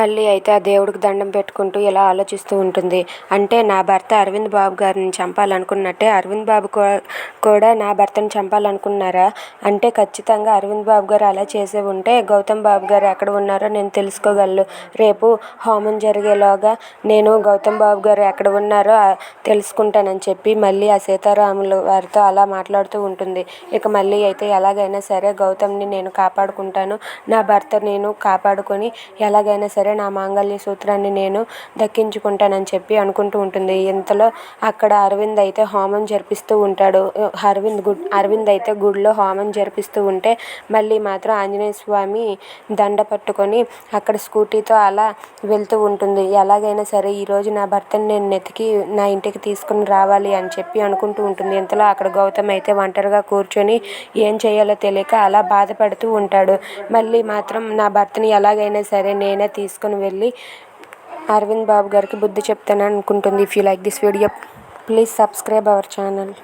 మళ్ళీ అయితే ఆ దేవుడికి దండం పెట్టుకుంటూ ఇలా ఆలోచిస్తూ ఉంటుంది. అంటే నా భర్త అరవింద్ బాబు గారిని చంపాలనుకున్నట్టే అరవింద్ బాబు కూడా నా భర్తను చంపాలనుకున్నారా? అంటే ఖచ్చితంగా అరవింద్ బాబు గారు అలా చేసే ఉంటే గౌతమ్ బాబు గారు ఎక్కడ ఉన్నారో నేను తెలుసుకోగలను. రేపు హోమం జరిగేలోగా నేను గౌతమ్ బాబు గారు ఎక్కడ ఉన్నారో తెలుసుకుంటానని చెప్పి మళ్ళీ ఆ సీతారాములు వారితో అలా మాట్లాడుతూ ఉంటుంది. ఇక మళ్ళీ అయితే ఎలాగైనా సరే గౌతమ్ని నేను కాపాడుకుంటాను. నా భర్త నేను కాపాడుకొని ఎలాగైనా సరే నా మాంగళ్య సూత్రాన్ని నేను దక్కించుకుంటానని చెప్పి అనుకుంటూ ఉంటుంది. ఇంతలో అక్కడ అరవింద్ అయితే హోమం జరిపిస్తూ ఉంటాడు. అరవింద్ గు అరవింద్ అయితే గుడిలో హోమం జరిపిస్తూ ఉంటే మళ్ళీ మాత్రం ఆంజనేయ స్వామి దండ పట్టుకొని అక్కడ స్కూటీతో అలా వెళ్తూ ఉంటుంది. ఎలాగైనా సరే ఈరోజు నా భర్తని నేను నెతికి నా ఇంటికి తీసుకుని రావాలి అని చెప్పి అనుకుంటూ ఉంటుంది. ఇంతలో అక్కడ గౌతమ్ అయితే ఒంటరిగా కూర్చొని ఏం చేయాలో తెలియక అలా బాధపడుతూ ఉంటాడు. మళ్ళీ మాత్రం నా భర్తని ఎలాగైనా సరే నేనే తీసుకుని వెళ్ళి అరవింద్ బాబు గారికి బుద్ధి చెప్తాను అనుకుంటుంది. If you like this video please subscribe our channel